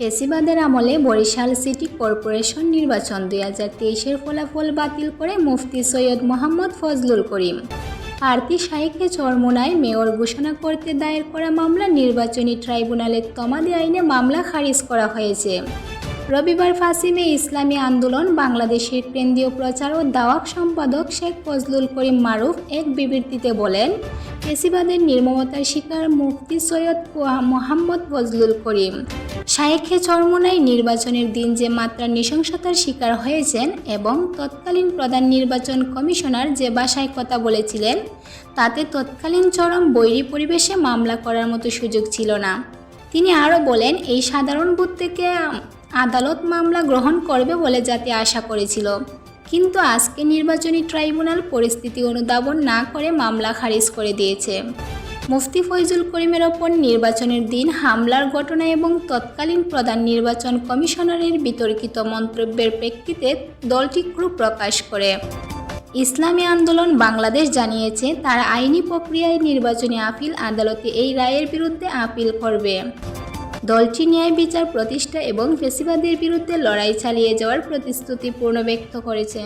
পেশিবাদের আমলে Barishal city corporation নির্বাচন দুই হাজার তেইশের ফলাফল বাতিল করে মুফতি সৈয়দ মোহাম্মদ ফজলুল করিম। আরতি শাহীকে চরমোনায় মেয়র ঘোষণা করতে দায়ের করা মামলা নির্বাচনী ট্রাইব্যুনালের তমাদি আইনে মামলা খারিজ করা হয়েছে। রবিবার ফাসিমে ইসলামী আন্দোলন, বাংলাদেশের কেন্দ্রীয় প্রচার ও দাওয়াক সম্পাদক শেখ ফজলুল করিম মারুফ এক বিবৃতিতে বলেন পেশিবাদের নির্মমতার শিকার মুফতি সৈয়দ মোহাম্মদ ফজলুল করিম। শায়েখে চরমোনাই নির্বাচনের দিন যে মাত্রা নৃশংসতার শিকার হয়েছেন এবং তৎকালীন প্রধান নির্বাচন কমিশনার যে ভাষায় কথা বলেছিলেন, তাতে তৎকালীন চরম বৈরী পরিবেশে মামলা করার মতো সুযোগ ছিল না। তিনি আরও বলেন, এই সাধারণ বুথ থেকে আদালত মামলা গ্রহণ করবে বলে যাতে আশা করেছিল। কিন্তু আজকে নির্বাচনী ট্রাইব্যুনাল পরিস্থিতি অনুধাবন না করে মামলা খারিজ করে দিয়েছে। মুফতি ফৈজুল করিমের ওপর নির্বাচনের দিন হামলার ঘটনা এবং তৎকালীন প্রধান নির্বাচন কমিশনারের বিতর্কিত মন্তব্যের প্রেক্ষিতে দলটি ক্ষোভ প্রকাশ করে। ইসলামী আন্দোলন বাংলাদেশ জানিয়েছে, তারা আইনি প্রক্রিয়ায় নির্বাচনী আপিল আদালতে এই রায়ের বিরুদ্ধে আপিল করবে। দলটি ন্যায় বিচার প্রতিষ্ঠা এবং ফেসিবাদের বিরুদ্ধে লড়াই চালিয়ে যাওয়ার প্রতিশ্রুতি পূর্ণ ব্যক্ত করেছে।